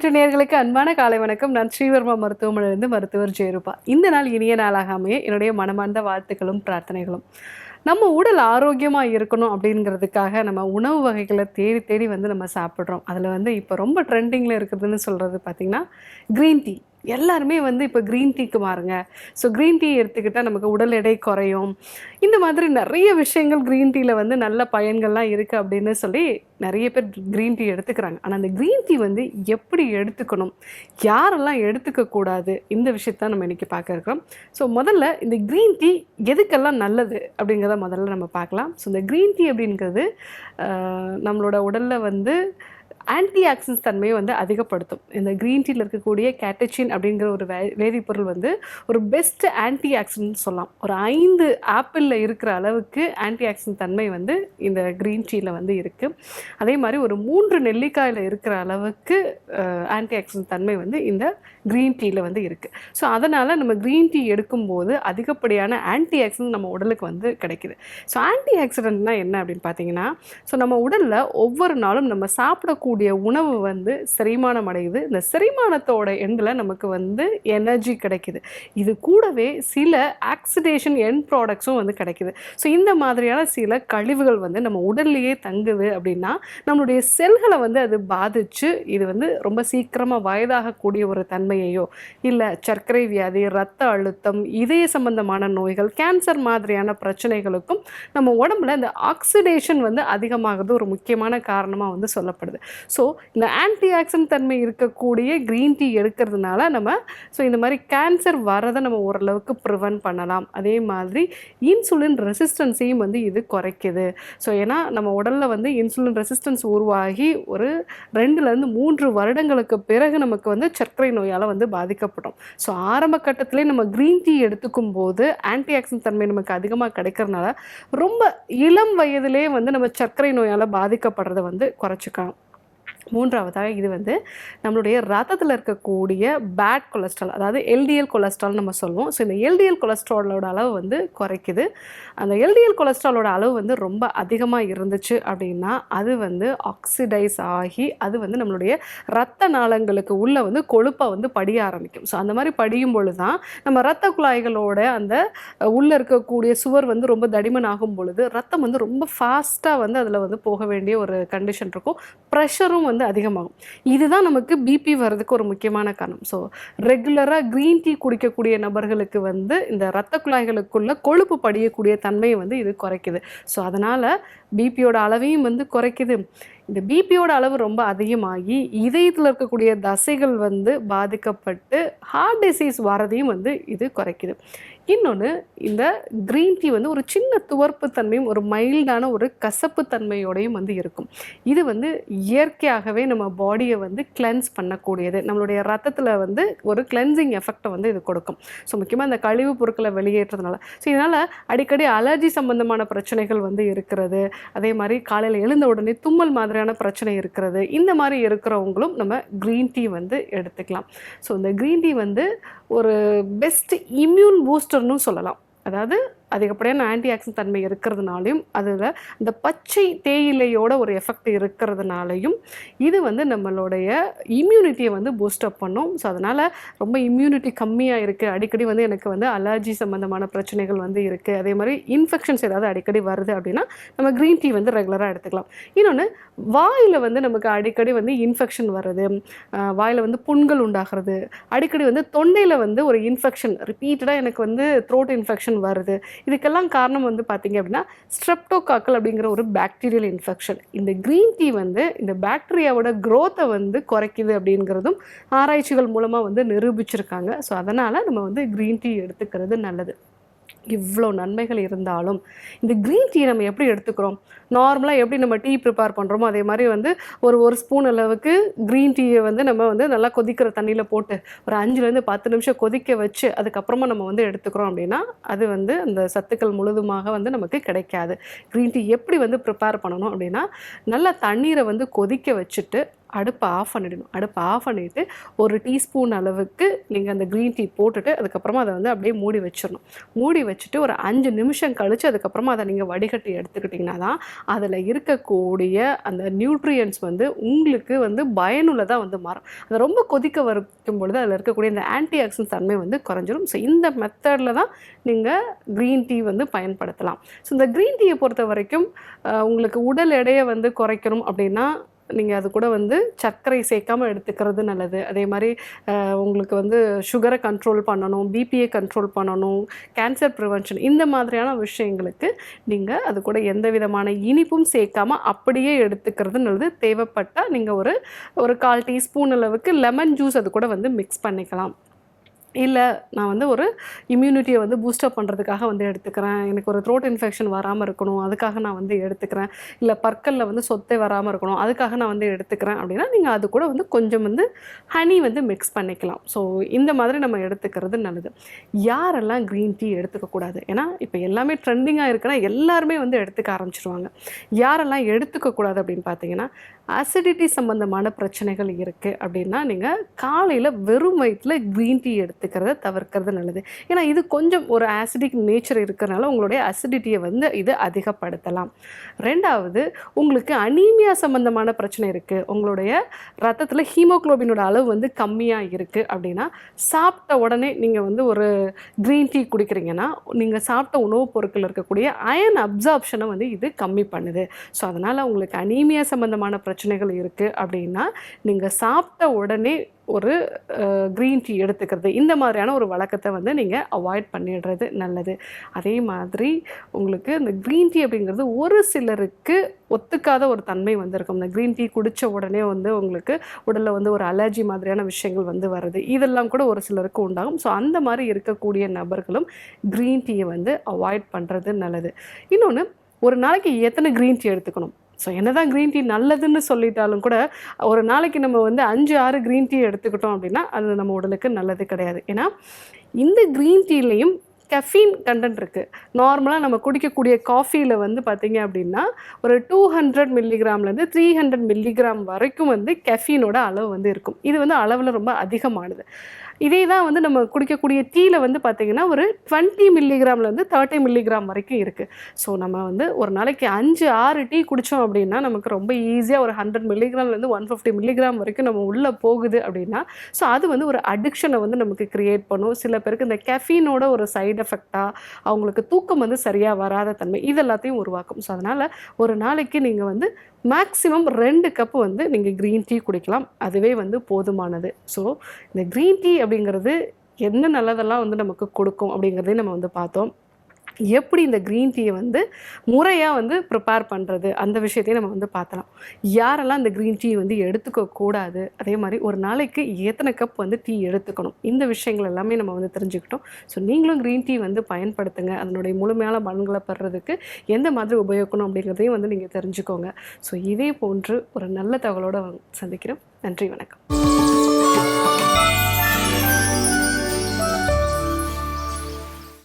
இன்று நேர்களுக்கு அன்பான காலை வணக்கம். நான் ஸ்ரீவர்மா மருத்துவமனையிலிருந்து மருத்துவர் ஜெயரூபா. இந்த நாள் இனிய நாளாக அமைய என்னுடைய மனமார்ந்த வாழ்த்துக்களும் பிரார்த்தனைகளும். நம்ம உடல் ஆரோக்கியமாக இருக்கணும் அப்படிங்கிறதுக்காக நம்ம உணவு வகைகளை தேடி தேடி வந்து நம்ம சாப்பிட்றோம். அதில் வந்து இப்போ ரொம்ப ட்ரெண்டிங்கில் இருக்கிறதுன்னு சொல்கிறது பார்த்திங்கன்னா க்ரீன் டீ எல்லாருமே வந்து இப்போ க்ரீன் டீக்கு மாறுங்க. ஸோ க்ரீன் டீ எடுத்துக்கிட்டால் நமக்கு உடல் எடை குறையும். இந்த மாதிரி நிறைய விஷயங்கள் க்ரீன் டீயில் வந்து நல்ல பயன்கள்லாம் இருக்குது அப்படின்னு சொல்லி நிறைய பேர் க்ரீன் டீ எடுத்துக்கிறாங்க. ஆனால் அந்த க்ரீன் டீ வந்து எப்படி எடுத்துக்கணும்? யாரெல்லாம் எடுத்துக்கக்கூடாது இந்த விஷயத்த நம்ம இன்றைக்கி பார்க்க இருக்கிறோம். ஸோ முதல்ல இந்த க்ரீன் டீ எதுக்கெல்லாம் நல்லது அப்படிங்கிறத முதல்ல நம்ம பார்க்கலாம். ஸோ இந்த க்ரீன் டீ அப்படிங்கிறது நம்மளோட உடலில் வந்து ஆன்டி ஆக்சிடன்ஸ் தன்மையை வந்து அதிகப்படுத்தும். இந்த க்ரீன் டீயில் இருக்கக்கூடிய கேட்டச்சின் அப்படிங்கிற ஒரு வே வேதிப்பொருள் வந்து ஒரு பெஸ்ட் ஆன்டி ஆக்சிடென்ட் சொல்லலாம். ஒரு ஐந்து ஆப்பிளில் இருக்கிற அளவுக்கு ஆன்டி ஆக்சிடென்ட் தன்மை வந்து இந்த க்ரீன் டீயில் வந்து இருக்குது அதே மாதிரி ஒரு மூன்று நெல்லிக்காயில் இருக்கிற அளவுக்கு ஆன்டி ஆக்சிடென்ட் தன்மை வந்து இந்த க்ரீன் டீயில் வந்து இருக்குது ஸோ அதனால் நம்ம க்ரீன் டீ எடுக்கும்போது அதிகப்படியான ஆன்டி ஆக்சிடென்ட் நம்ம உடலுக்கு வந்து கிடைக்குது. ஸோ ஆன்டி ஆக்சிடென்ட்னா என்ன அப்படின்னு பார்த்தீங்கன்னா ஸோ நம்ம உடலில் ஒவ்வொரு நாளும் நம்ம சாப்பிடக்கூடிய உணவு வந்து செரிமானம் அடையுது. இந்த செரிமானத்தோட எண்டில் நமக்கு வந்து எனர்ஜி கிடைக்குது. இது கூடவே சில ஆக்சிடேஷன் எண்ட் ப்ராடக்ட்ஸும் வந்து கிடைக்குது. ஸோ இந்த மாதிரியான சில கழிவுகள் வந்து நம்ம உடல்லையே தங்குது அப்படின்னா நம்மளுடைய செல்களை வந்து அது பாதிச்சு இது வந்து ரொம்ப சீக்கிரமாக வயதாகக்கூடிய ஒரு தன்மையையோ இல்லை சர்க்கரை வியாதி ரத்த அழுத்தம் இதய சம்பந்தமான நோய்கள் கேன்சர் மாதிரியான பிரச்சனைகளுக்கும் நம்ம உடம்புல இந்த ஆக்சிடேஷன் வந்து அதிகமாகிறது ஒரு முக்கியமான காரணமாக வந்து சொல்லப்படுது. ஸோ இந்த ஆன்டி ஆக்சிடென்ட் தன்மை இருக்கக்கூடிய க்ரீன் டீ எடுக்கிறதுனால நம்ம ஸோ இந்த மாதிரி கேன்சர் வரதை நம்ம ஓரளவுக்கு ப்ரிவென்ட் பண்ணலாம். அதே மாதிரி இன்சுலின் ரெசிஸ்டன்ஸையும் வந்து இது குறைக்குது. ஸோ ஏன்னா நம்ம உடலில் வந்து இன்சுலின் ரெசிஸ்டன்ஸ் உருவாகி ஒரு ரெண்டுலேருந்து மூன்று வருடங்களுக்கு பிறகு நமக்கு வந்து சர்க்கரை நோயால் வந்து பாதிக்கப்படும். ஸோ ஆரம்ப கட்டத்திலே நம்ம க்ரீன் டீ எடுத்துக்கும் போது ஆன்டி ஆக்சிடென்ட் தன்மை நமக்கு அதிகமாக கிடைக்கிறதுனால ரொம்ப இளம் வயதிலே வந்து நம்ம சர்க்கரை நோயால் பாதிக்கப்படுறதை வந்து குறைச்சிக்கலாம். மூன்றாவதாக இது வந்து நம்மளுடைய ரத்தத்தில் இருக்கக்கூடிய பேட் கொலஸ்ட்ரால் அதாவது எல்டிஎல் கொலஸ்ட்ரால் நம்ம சொல்லுவோம். ஸோ இந்த எல்டிஎல் கொலஸ்ட்ராலோட அளவு வந்து குறைக்குது. அந்த எல்டிஎல் கொலஸ்ட்ராலோட அளவு வந்து ரொம்ப அதிகமாக இருந்துச்சு அப்படின்னா அது வந்து ஆக்சிடைஸ் ஆகி அது வந்து நம்மளுடைய ரத்த நாளங்களுக்கு உள்ளே வந்து கொழுப்பை வந்து படிய ஆரம்பிக்கும். ஸோ அந்த மாதிரி படியும் பொழுது தான் நம்ம ரத்த குழாய்களோட அந்த உள்ளே இருக்கக்கூடிய சுவர் வந்து ரொம்ப தடிமன் ஆகும் பொழுது ரத்தம் வந்து ரொம்ப ஃபாஸ்ட்டாக வந்து அதில் வந்து போக வேண்டிய ஒரு கண்டிஷன் இருக்கும். ப்ரெஷரும் வந்து அதிகமாகும். இதுதான் நமக்கு பிபி வர்றதுக்கு ஒரு முக்கியமான காரணம். ஸோ ரெகுலராக க்ரீன் டீ குடிக்கக்கூடிய நபர்களுக்கு வந்து இந்த இரத்த குழாய்களுக்குள்ள கொழுப்பு படியக்கூடிய தன்மையை வந்து இது குறைக்குது. ஸோ அதனால் பிபியோட அளவையும் வந்து குறைக்குது. இந்த பிபியோட அளவு ரொம்ப அதிகமாகி இதயத்தில் இருக்கக்கூடிய தசைகள் வந்து பாதிக்கப்பட்டு ஹார்ட் டிசீஸ் வரதையும் வந்து இது குறைக்குது. இன்னொன்று இந்த க்ரீன் டீ வந்து ஒரு சின்ன துவர்ப்பு தன்மையும் ஒரு மைல்டான ஒரு கசப்பு தன்மையோடையும் வந்து இருக்கும். இது வந்து இயற்கையாகவே நம்ம பாடியை வந்து கிளென்ஸ் பண்ணக்கூடியது. நம்மளுடைய ரத்தத்தில் வந்து ஒரு கிளென்சிங் எஃபெக்டை வந்து இது கொடுக்கும். ஸோ முக்கியமாக இந்த கழிவுப் பொருட்களை வெளியேற்றதுனால. ஸோ இதனால் அடிக்கடி அலர்ஜி சம்பந்தமான பிரச்சனைகள் வந்து இருக்கிறது. அதே மாதிரி காலையில் எழுந்த உடனே தும்மல் மாதிரியான பிரச்சனை இருக்கிறது. இந்த மாதிரி இருக்கிறவங்களும் நம்ம க்ரீன் டீ வந்து எடுத்துக்கலாம். ஸோ இந்த க்ரீன் டீ வந்து ஒரு பெஸ்ட் இம்யூன் பூஸ்டர்னு சொல்லலாம். அதாவது அதிகப்படியான ஆன்டி ஆக்சிடென்ட் தன்மை இருக்கிறதுனாலையும் அதில் இந்த பச்சை தேயிலையோட ஒரு எஃபெக்ட் இருக்கிறதுனாலையும் இது வந்து நம்மளுடைய இம்யூனிட்டியை வந்து பூஸ்டப் பண்ணும். ஸோ அதனால் ரொம்ப இம்யூனிட்டி கம்மியாக இருக்குது அடிக்கடி வந்து எனக்கு வந்து அலர்ஜி சம்மந்தமான பிரச்சனைகள் வந்து இருக்குது அதே மாதிரி இன்ஃபெக்ஷன்ஸ் ஏதாவது அடிக்கடி வருது அப்படின்னா நம்ம க்ரீன் டீ வந்து ரெகுலராக எடுத்துக்கலாம். இன்னொன்று வாயில் வந்து நமக்கு அடிக்கடி வந்து இன்ஃபெக்ஷன் வர்றது வாயில் வந்து புண்கள் உண்டாகிறது. அடிக்கடி வந்து தொண்டையில் வந்து ஒரு இன்ஃபெக்ஷன் ரிப்பீட்டடாக எனக்கு வந்து த்ரோட் இன்ஃபெக்ஷன் வருது. இதுக்கெல்லாம் காரணம் வந்து பார்த்தீங்க அப்படின்னா ஸ்ட்ரெப்டோகாக்கல் அப்படிங்கிற ஒரு பாக்டீரியல் இன்ஃபெக்ஷன் இந்த க்ரீன் டீ வந்து இந்த பாக்டீரியாவோட க்ரோத்தை வந்து குறைக்குது அப்படிங்கிறதும் ஆராய்ச்சிகள் மூலமாக வந்து நிரூபிச்சிருக்காங்க. ஸோ அதனால் நம்ம வந்து க்ரீன் டீ எடுத்துக்கிறது நல்லது. இவ்வளோ நன்மைகள் இருந்தாலும் இந்த க்ரீன் டீ நம்ம எப்படி எடுத்துக்கிறோம்? நார்மலாக எப்படி நம்ம டீ ப்ரிப்பேர் பண்ணுறோமோ அதே மாதிரி வந்து ஒரு ஒரு ஸ்பூன் அளவுக்கு க்ரீன் டீயை வந்து நம்ம வந்து நல்லா கொதிக்கிற தண்ணியில் போட்டு ஒரு அஞ்சுலேருந்து பத்து நிமிஷம் கொதிக்க வச்சு அதுக்கப்புறமா நம்ம வந்து எடுத்துக்கிறோம் அப்படின்னா அது வந்து அந்த சத்துக்கள் முழுதுமாக வந்து நமக்கு கிடைக்காது. க்ரீன் டீ எப்படி வந்து ப்ரிப்பேர் பண்ணணும் அப்படின்னா நல்லா தண்ணீரை வந்து கொதிக்க வச்சுட்டு அடுப்பை ஆஃப் பண்ணிடணும். அடுப்பை ஆஃப் பண்ணிவிட்டு ஒரு டீஸ்பூன் அளவுக்கு நீங்கள் அந்த க்ரீன் டீ போட்டுட்டு அதுக்கப்புறமா அதை வந்து அப்படியே மூடி வச்சிடணும். மூடி வச்சுட்டு ஒரு அஞ்சு நிமிஷம் கழித்து அதுக்கப்புறமா அதை நீங்கள் வடிகட்டி எடுத்துக்கிட்டிங்கன்னா தான் அதில் இருக்கக்கூடிய அந்த நியூட்ரியன்ஸ் வந்து உங்களுக்கு வந்து பயனுள்ளதாக வந்து மாறும். அதை ரொம்ப கொதிக்க வைக்கும் பொழுது அதில் இருக்கக்கூடிய இந்த ஆன்டி ஆக்சிடன்ட் தன்மை வந்து குறைஞ்சிடும் ஸோ இந்த மெத்தடில் தான் நீங்கள் க்ரீன் டீ வந்து பயன்படுத்தலாம். ஸோ இந்த க்ரீன் டீயை பொறுத்த வரைக்கும் உங்களுக்கு உடல் எடையை வந்து குறைக்கணும் அப்படின்னா நீங்கள் அது கூட வந்து சர்க்கரை சேர்க்காமல் எடுத்துக்கிறது நல்லது. அதே மாதிரி உங்களுக்கு வந்து சுகரை கண்ட்ரோல் பண்ணணும் பிபியை கண்ட்ரோல் பண்ணணும் கேன்சர் ப்ரிவென்ஷன் இந்த மாதிரியான விஷயங்களுக்கு நீங்கள் அது கூட எந்த விதமான இனிப்பும் சேர்க்காம அப்படியே எடுத்துக்கிறது நல்லது. தேவைப்பட்டால் நீங்கள் ஒரு ஒரு கால் டீஸ்பூன் அளவுக்கு லெமன் ஜூஸ் அது கூட வந்து மிக்ஸ் பண்ணிக்கலாம். இல்லை நான் வந்து ஒரு இம்யூனிட்டியை வந்து பூஸ்டப் பண்ணுறதுக்காக வந்து எடுத்துக்கிறேன். எனக்கு ஒரு த்ரோட் இன்ஃபெக்ஷன் வராமல் இருக்கணும் அதுக்காக நான் வந்து எடுத்துக்கிறேன். இல்லை பற்களில் வந்து சொத்தை வராமல் இருக்கணும் அதுக்காக நான் வந்து எடுத்துக்கிறேன் அப்படின்னா நீங்கள் அது கூட வந்து கொஞ்சம் வந்து ஹனி வந்து மிக்ஸ் பண்ணிக்கலாம். ஸோ இந்த மாதிரி நம்ம எடுத்துக்கிறது நல்லது. யாரெல்லாம் க்ரீன் டீ எடுத்துக்கக்கூடாது ஏன்னா இப்போ எல்லாமே ட்ரெண்டிங்காக இருக்குன்னா எல்லாருமே வந்து எடுத்துக்க ஆரம்பிச்சிருவாங்க. யாரெல்லாம் எடுத்துக்கக்கூடாது அப்படின்னு பார்த்தீங்கன்னா அசிடிட்டி சம்மந்தமான பிரச்சனைகள் இருக்குது அப்படின்னா நீங்கள் காலையில் வெறும் வயிற்றில் க்ரீன் டீ எடுத்துக்கிறத தவிர்க்கிறது நல்லது. ஏன்னா இது கொஞ்சம் ஒரு ஆசிடிக் நேச்சர் இருக்கிறனால உங்களுடைய அசிடிட்டியை வந்து இது அதிகப்படுத்தலாம். ரெண்டாவது உங்களுக்கு அனீமியா சம்மந்தமான பிரச்சனை இருக்குது உங்களுடைய ரத்தத்தில் ஹீமோகுளோபினோட அளவு வந்து கம்மியாக இருக்குது அப்படின்னா சாப்பிட்ட உடனே நீங்கள் வந்து ஒரு க்ரீன் டீ குடிக்கிறீங்கன்னா நீங்கள் சாப்பிட்ட உணவுப் பொருட்கள் இருக்கக்கூடிய அயன் அப்சார்ப்ஷனை வந்து இது கம்மி பண்ணுது. ஸோ அதனால் உங்களுக்கு அனீமியா சம்மந்தமான பிரச்சனைகள் இருக்குது அப்படின்னா நீங்கள் சாப்பிட்ட உடனே ஒரு க்ரீன் டீ எடுத்துக்கிறது இந்த மாதிரியான ஒரு வழக்கத்தை வந்து நீங்கள் அவாய்ட் பண்ணிடுறது நல்லது. அதே மாதிரி உங்களுக்கு இந்த க்ரீன் டீ அப்படிங்கிறது ஒரு சிலருக்கு ஒத்துக்காத ஒரு தன்மை வந்திருக்கும். இந்த க்ரீன் டீ குடித்த உடனே வந்து உங்களுக்கு உடலில் வந்து ஒரு அலர்ஜி மாதிரியான விஷயங்கள் வந்து வருது. இதெல்லாம் கூட ஒரு சிலருக்கு உண்டாகும். ஸோ அந்த மாதிரி இருக்கக்கூடிய நபர்களும் க்ரீன் டீயை வந்து அவாய்ட் பண்ணுறது நல்லது. இன்னொன்று ஒரு நாளைக்கு எத்தனை க்ரீன் டீ எடுத்துக்கணும்? ஸோ என்னதான் க்ரீன் டீ நல்லதுன்னு சொல்லிட்டாலும் கூட ஒரு நாளைக்கு நம்ம வந்து அஞ்சு ஆறு க்ரீன் டீ எடுத்துக்கிட்டோம் அப்படின்னா அது நம்ம உடலுக்கு நல்லது கிடையாது. ஏன்னா இந்த க்ரீன் டீலையும் கெஃபீன் கண்டென்ட் இருக்குது நார்மலாக நம்ம குடிக்கக்கூடிய காஃபியில் வந்து பார்த்திங்க அப்படின்னா ஒரு டூ ஹண்ட்ரட் மில்லிகிராம்லேருந்து த்ரீ ஹண்ட்ரட் மில்லிகிராம் வரைக்கும் வந்து கெஃபீனோட அளவு வந்து இருக்கும். இது வந்து அளவில் ரொம்ப அதிகமானது. இதே தான் வந்து நம்ம குடிக்கக்கூடிய டீயில் வந்து பார்த்திங்கன்னா ஒரு டுவெண்ட்டி மில்லிகிராம்லேருந்து தேர்ட்டி மில்லிகிராம் வரைக்கும் இருக்குது ஸோ நம்ம வந்து ஒரு நாளைக்கு அஞ்சு ஆறு டீ குடித்தோம் அப்படின்னா நமக்கு ரொம்ப ஈஸியாக ஒரு ஹண்ட்ரட் மில்லிகிராம்லேருந்து ஒன் ஃபிஃப்டி மில்லிகிராம் வரைக்கும் நம்ம உள்ளே போகுது அப்படின்னா ஸோ அது வந்து ஒரு அடிக்ஷனை வந்து நமக்கு க்ரியேட் பண்ணும். சில பேருக்கு இந்த கெஃபீனோட ஒரு சைடு எஃபெக்டாக அவங்களுக்கு தூக்கம் வந்து சரியாக வராத தன்மை இது எல்லாத்தையும் உருவாக்கும். ஸோ அதனால் ஒரு நாளைக்கு நீங்கள் வந்து மேக்ஸிமம் ரெண்டு கப்பு வந்து நீங்கள் க்ரீன் டீ குடிக்கலாம். அதுவே வந்து போதுமானது. ஸோ இந்த க்ரீன் டீ அப்படிங்கிறது என்ன நல்லதெல்லாம் வந்து நமக்கு கொடுக்கும் அப்படிங்கிறதையும் நம்ம வந்து பார்த்தோம். எப்படி இந்த க்ரீன் டீயை வந்து முறையாக வந்து ப்ரிப்பேர் பண்ணுறது அந்த விஷயத்தையும் நம்ம வந்து பார்த்தலாம் யாரெல்லாம் இந்த க்ரீன் டீ வந்து எடுத்துக்க கூடாது? அதே மாதிரி ஒரு நாளைக்கு எத்தனை கப் வந்து டீ எடுத்துக்கணும்? இந்த விஷயங்கள் எல்லாமே நம்ம வந்து தெரிஞ்சுக்கிட்டோம். ஸோ நீங்களும் க்ரீன் டீ வந்து பயன்படுத்துங்க. அதனுடைய முழுமையான பலன்களை பெறுறதுக்கு எந்த மாதிரி உபயோகிக்கணும் அப்படிங்கிறதையும் வந்து நீங்கள் தெரிஞ்சுக்கோங்க. ஸோ இதே போன்று ஒரு நல்ல தகவலோடு சந்திக்கிறோம். நன்றி வணக்கம்.